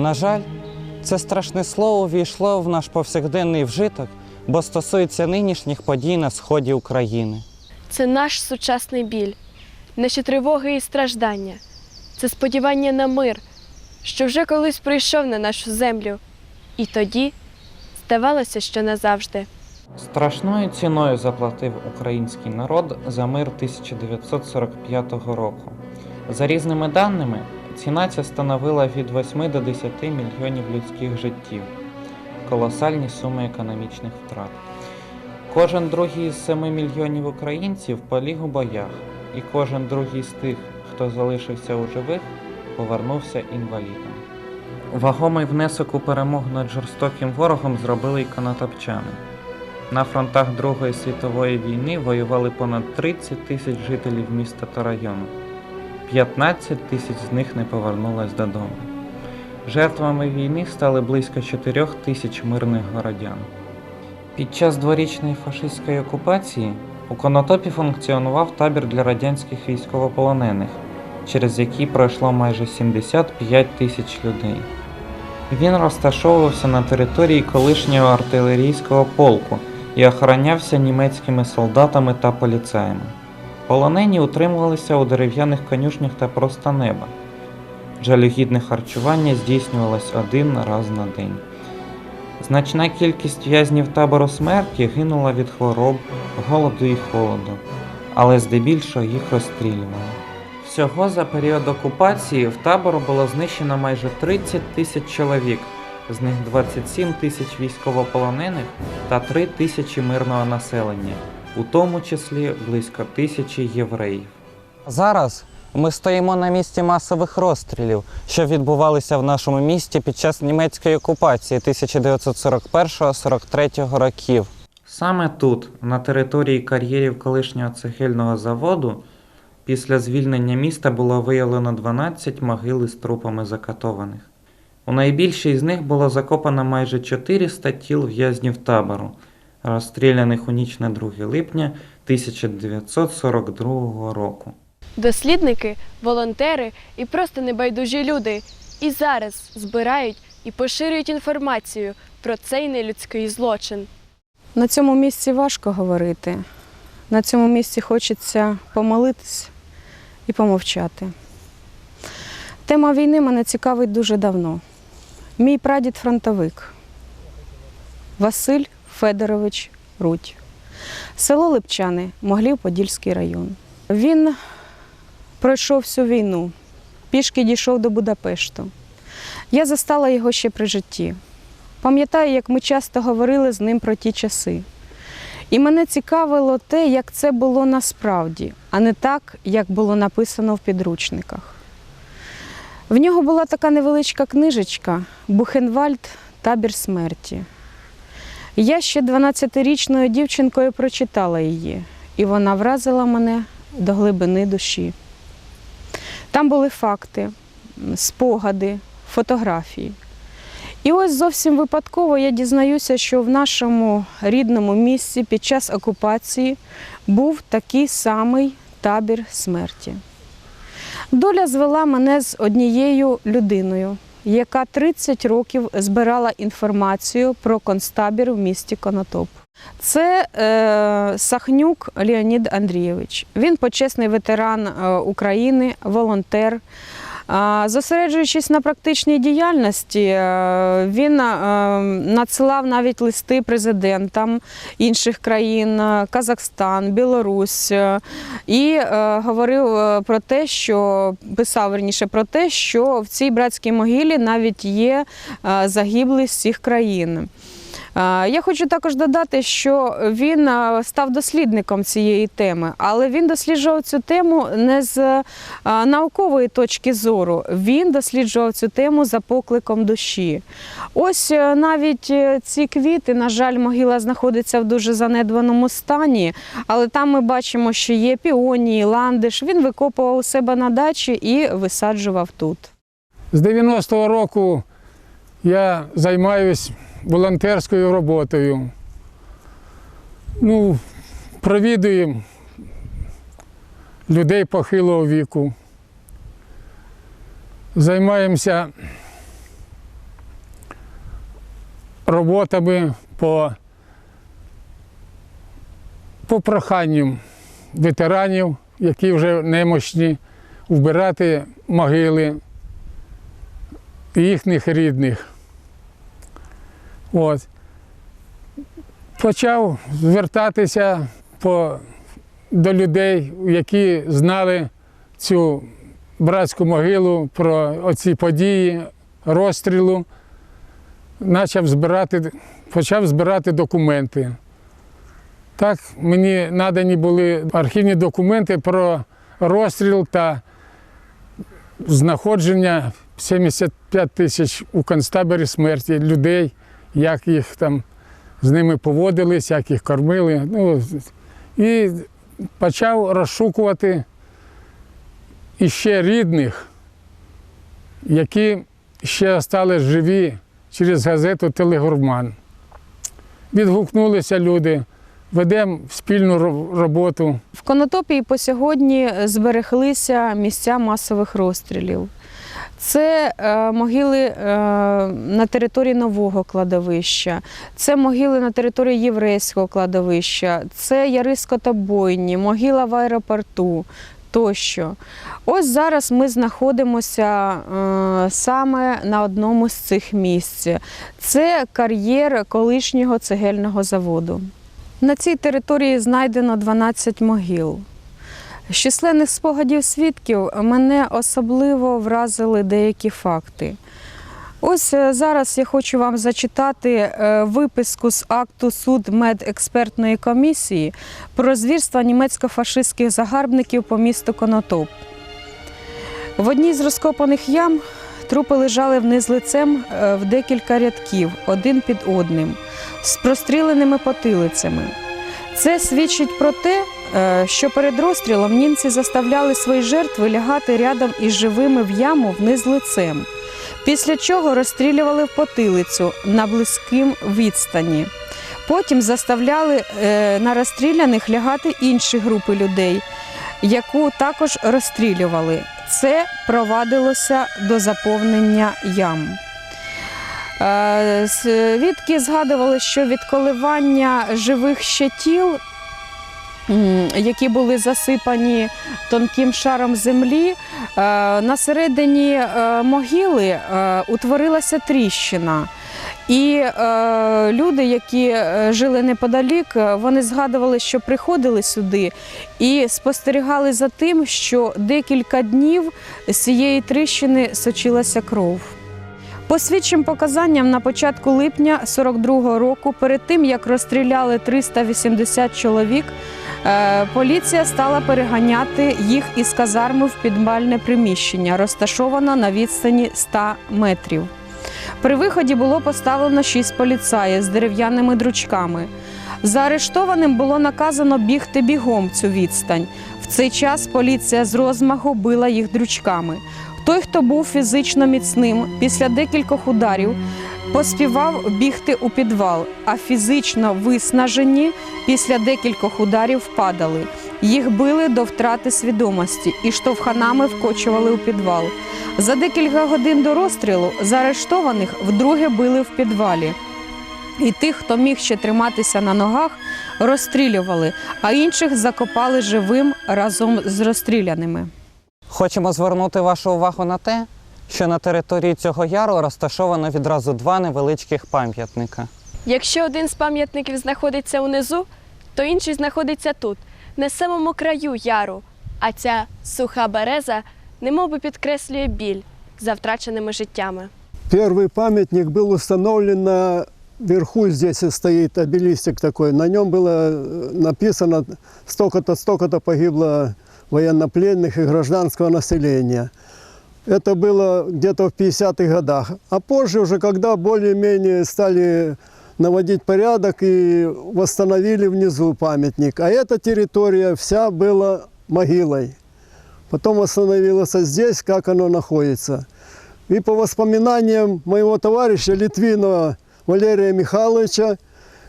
На жаль, це страшне слово війшло в наш повсякденний вжиток, бо стосується нинішніх подій на сході України. Це наш сучасний біль, наші тривоги і страждання, це сподівання на мир, що вже колись прийшов на нашу землю, і тоді здавалося, що назавжди. Страшною ціною заплатив український народ за мир 1945 року. За різними даними, ціна ця становила від 8 до 10 мільйонів людських життів, колосальні суми економічних втрат. Кожен другий з 7 мільйонів українців поліг у боях, і кожен другий з тих, хто залишився у живих, повернувся інвалідом. Вагомий внесок у перемогу над жорстоким ворогом зробили й канатопчани. На фронтах Другої світової війни воювали понад 30 тисяч жителів міста та району. 15 тисяч з них не повернулось додому. Жертвами війни стали близько 4 тисяч мирних городян. Під час дворічної фашистської окупації у Конотопі функціонував табір для радянських військовополонених, через який пройшло майже 75 тисяч людей. Він розташовувався на території колишнього артилерійського полку і охоронявся німецькими солдатами та поліцаями. Полонені утримувалися у дерев'яних конюшнях та просто неба. Жалюгідне харчування здійснювалось один раз на день. Значна кількість в'язнів табору смерті гинула від хвороб, голоду і холоду, але здебільшого їх розстрілювали. Всього за період окупації в табору було знищено майже 30 тисяч чоловік, з них 27 тисяч військовополонених та 3 тисячі мирного населення, у тому числі близько тисячі євреїв. Зараз ми стоїмо на місці масових розстрілів, що відбувалися в нашому місті під час німецької окупації 1941-43 років. Саме тут, на території кар'єрів колишнього цегельного заводу, після звільнення міста було виявлено 12 могил із трупами закатованих. У найбільшій з них було закопано майже 400 тіл в'язнів табору, розстріляних у ніч на 2 липня 1942 року. Дослідники, волонтери і просто небайдужі люди і зараз збирають і поширюють інформацію про цей нелюдський злочин. На цьому місці важко говорити. На цьому місці хочеться помолитись і помовчати. Тема війни мене цікавить дуже давно. Мій прадід фронтовик Василь Федорович Рудь. Село Липчани, Моглів-Подільський район. Він пройшов всю війну, пішки дійшов до Будапешту. Я застала його ще при житті. Пам'ятаю, як ми часто говорили з ним про ті часи. І мене цікавило те, як це було насправді, а не так, як було написано в підручниках. В нього була така невеличка книжечка Бухенвальд Табір смерті. Я ще 12-річною дівчинкою прочитала її, і вона вразила мене до глибини душі. Там були факти, спогади, фотографії. І ось зовсім випадково я дізнаюся, що в нашому рідному місці під час окупації був такий самий табір смерті. Доля звела мене з однією людиною, яка 30 років збирала інформацію про концтабір в місті Конотоп. Це е, Сахнюк Леонід Андрійович. Він почесний ветеран е, України, волонтер. Зосереджуючись на практичній діяльності, е, він е, надсилав навіть листи президентам інших країн е, Казахстан, Білорусь, і говорив про те, що писав верніше про те, що в цій братській могилі навіть є загиблі з цих країн. Я хочу також додати, що він став дослідником цієї теми, але він досліджував цю тему не з наукової точки зору. Він досліджував цю тему за покликом душі. Ось е, навіть е, ці квіти, на жаль, могила знаходиться в дуже занедбаному стані, але там ми бачимо, що є піонії, ландиш. Він викопував у себе на дачі і висаджував тут. З 90-го року я займаюся волонтерською роботою. Ну, провідуємо людей похилого віку. займаємося роботами по, по проханню ветеранів, які вже немощні, вбирати могили їхніх рідних. От. Почав звертатися по, до людей, які знали цю братську могилу про оці події розстрілу. Почав збирати, почав збирати документи. Так мені надані були архівні документи про розстріл та знаходження 75 тисяч у концтаборі смерті людей, як їх там з ними поводились, як їх кормили. Ну, і почав розшукувати іще рідних, які ще залишились живі через газету Телегурман. Відгукнулися люди, ведемо спільну роботу. В Конотопі по сьогодні збереглися місця масових розстрілів. Це е, могили е, на території нового кладовища, це могили на території єврейського кладовища, це Ярисько-Тобойні, могила в аеропорту тощо. Ось зараз ми знаходимося е, саме на одному з цих місць. Це кар'єр колишнього цегельного заводу. На цій території знайдено 12 могил. З численних спогадів свідків мене особливо вразили деякі факти. Ось е, зараз я хочу вам зачитати е, виписку з акту суд медекспертної комісії про звірства німецько-фашистських загарбників по місту Конотоп. В одній з розкопаних ям трупи лежали вниз лицем е, в декілька рядків, один під одним, з простріленими потилицями. Це свідчить про те, що перед розстрілом німці заставляли свої жертви лягати рядом із живими в яму вниз лицем, після чого розстрілювали в потилицю на близьким відстані. Потім заставляли е, на розстріляних лягати інші групи людей, яку також розстрілювали. Це провадилося до заповнення ям. Е, Свідки згадували, що від коливання живих ще тіл, які були засипані тонким шаром землі, е, на середині е, могили е, утворилася тріщина. І люди, які жили неподалік, вони згадували, що приходили сюди і спостерігали за тим, що декілька днів з цієї тріщини сочилася кров. По свідчим показанням на початку липня 42-го року, перед тим як розстріляли 380 чоловік, поліція стала переганяти їх із казарми в підвальне приміщення, розташоване на відстані 100 метрів. При виході було поставлено шість поліцаїв з дерев'яними дручками. Заарештованим було наказано бігти бігом цю відстань. В цей час поліція з розмаху била їх дручками. Той, хто був фізично міцним, після декількох ударів поспівав бігти у підвал, а фізично виснажені після декількох ударів падали. Їх били до втрати свідомості і штовханами вкочували у підвал. За декілька годин до розстрілу заарештованих вдруге били в підвалі. І тих, хто міг ще триматися на ногах, розстрілювали, а інших закопали живим разом з розстріляними. Хочемо звернути вашу увагу на те, що на території цього яру розташовано відразу два невеличких пам'ятника. Якщо один з пам'ятників знаходиться унизу, то інший знаходиться тут, на самому краю яру. А ця суха береза немовби підкреслює біль за втраченими життями. Первый памятник был установлен на верху, здесь и стоит обелистик такой. На нем было э, написано столько-то, столько-то погибло военнопленных и гражданского населения. Это было где-то в 50-х годах. А позже уже, когда более-менее стали наводить порядок и восстановили внизу памятник. А эта территория вся была могилой. Потом восстановилось здесь, как оно находится. И по воспоминаниям моего товарища Литвинова Валерия Михайловича,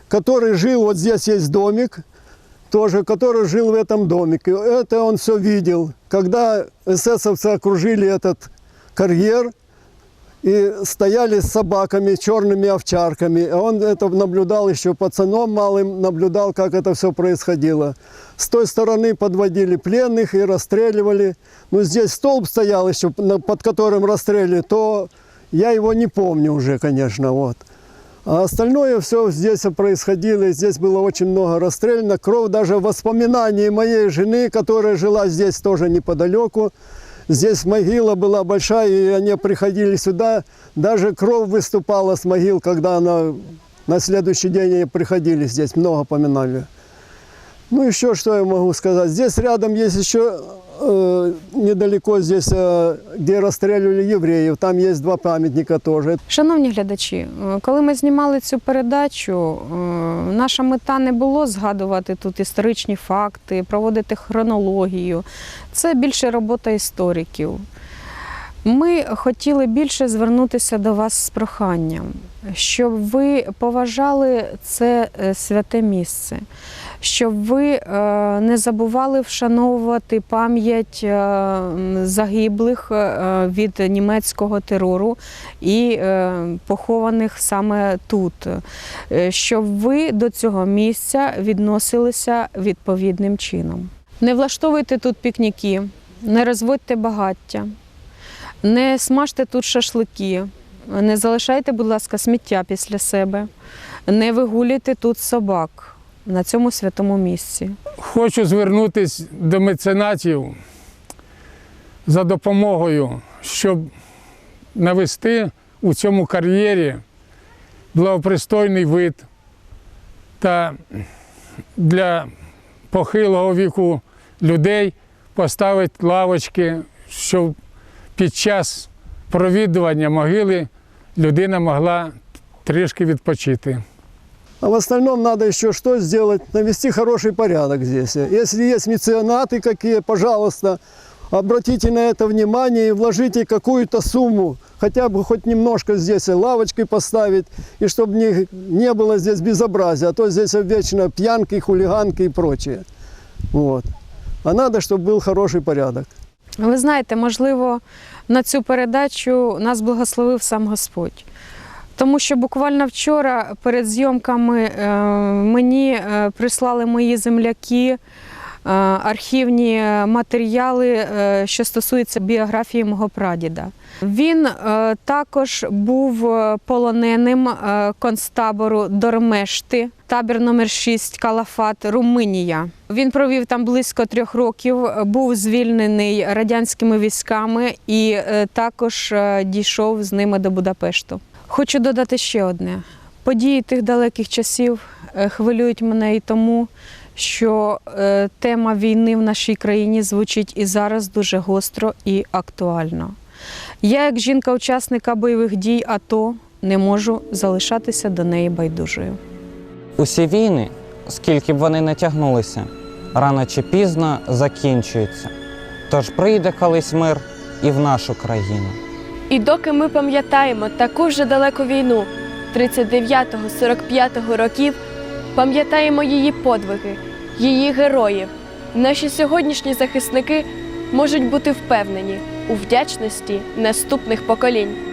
который жил, вот здесь есть домик, тоже, который жил в этом домике. Это он все видел. Когда эсэсовцы окружили этот карьер, и стояли с собаками, черными овчарками. Он это наблюдал еще пацаном малым, наблюдал, как это все происходило. С той стороны подводили пленных и расстреливали. Ну, здесь столб стоял еще, под которым расстреливали, то я его не помню уже, конечно, вот. А остальное все здесь происходило, и здесь было очень много расстреляно. Кровь даже воспоминаний моей жены, которая жила здесь тоже неподалеку. Здесь могила была большая, и они приходили сюда. Даже кровь выступала с могил, когда она на следующий день они приходили здесь, много поминали. Ну, еще что я могу сказать. Здесь рядом есть еще, э, недалеко здесь, э, где расстреливали евреев. Там есть два памятника тоже. Шановні глядачі, е, коли ми знімали цю передачу, е, наша мета не було згадувати тут історичні факти, проводити хронологію. Це більше робота істориків. Ми хотіли більше звернутися до вас з проханням, щоб ви поважали це е, святе місце, щоб ви е, не забували вшановувати пам'ять е, загиблих від німецького терору і похованих саме тут, щоб ви до цього місця відносилися відповідним чином. Не влаштовуйте тут пікніки, не розводьте багаття. Не смажте тут шашлики, не залишайте, будь ласка, сміття після себе, не вигулюйте тут собак на цьому святому місці. Хочу звернутися до меценатів за допомогою, щоб навести у цьому кар'єрі благопристойний вид та для похилого віку людей поставити лавочки, щоб під час провідування могили людина могла трішки відпочити. А в остальном надо еще что сделать? Навести хороший порядок здесь. Если есть меценаты какие, пожалуйста, обратите на это внимание и вложите какую-то сумму, хотя бы хоть немножко здесь лавочки поставить, и чтобы не, не было здесь безобразия, а то здесь вечно пьянки, хулиганки и прочее. Вот. А надо, чтобы был хороший порядок. Ви знаєте, можливо, на цю передачу нас благословив сам Господь. Тому що буквально вчора перед зйомками е, мені е, прислали мої земляки е, архівні матеріали, що стосуються біографії мого прадіда. Він також був полоненим концтабору Дормешти, табір номер 6 Калафат, Румунія. Він провів там близько трьох років, був звільнений радянськими військами і е, також е, дійшов з ними до Будапешту. Хочу додати ще одне: події тих далеких часів е, хвилюють мене і тому, що тема війни в нашій країні звучить і зараз дуже гостро і актуально. Я, як жінка-учасника бойових дій АТО, не можу залишатися до неї байдужою. Усі війни, скільки б вони не тягнулися, рано чи пізно закінчуються. Тож прийде колись мир і в нашу країну. І доки ми пам'ятаємо таку ж далеку війну 39-45 років, пам'ятаємо її подвиги, її героїв. Наші сьогоднішні захисники можуть бути впевнені у вдячності наступних поколінь.